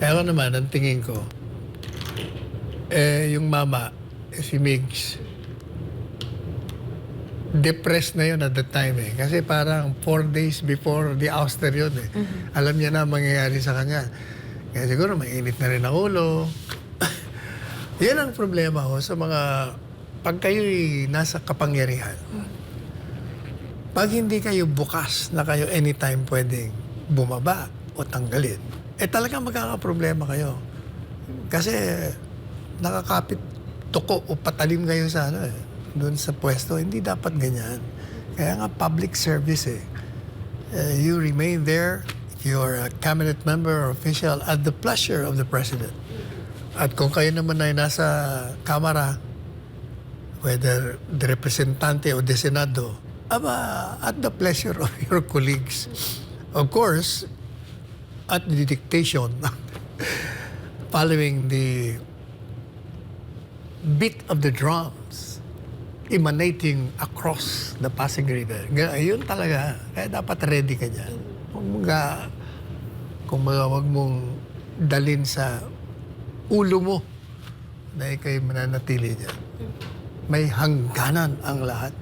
Ako naman, ang tingin ko, eh, yung mama, eh, si Migs, depressed na yun at the time eh. Kasi parang four days before the ouster yun eh. Alam niya na ang mangyayari sa kanya. Kaya siguro mainit na rin ang ulo. Yan ang problema ko sa mga pag kayo'y nasa kapangyarihan. Pag hindi kayo bukas na kayo anytime pwedeng bumaba o tanggalin, eh talagang magkakaproblema kayo. Kasi nakakapit tuko o patalim kayo sa ano eh, doon sa pwesto. Hindi dapat ganyan. Kaya nga public service eh. Uh, you remain there, you're a cabinet member or official at the pleasure of the president. At kung kayo naman ay nasa kamara, whether the representante o the senado, aba, at the pleasure of your colleagues. Of course, at the dictation, following the beat of the drums emanating across the Pasig River. Yun talaga. Kaya dapat ready ka dyan. Kung mga, kung mga wag mong dalin sa ulo mo na ikaw'y mananatili dyan. May hangganan ang lahat.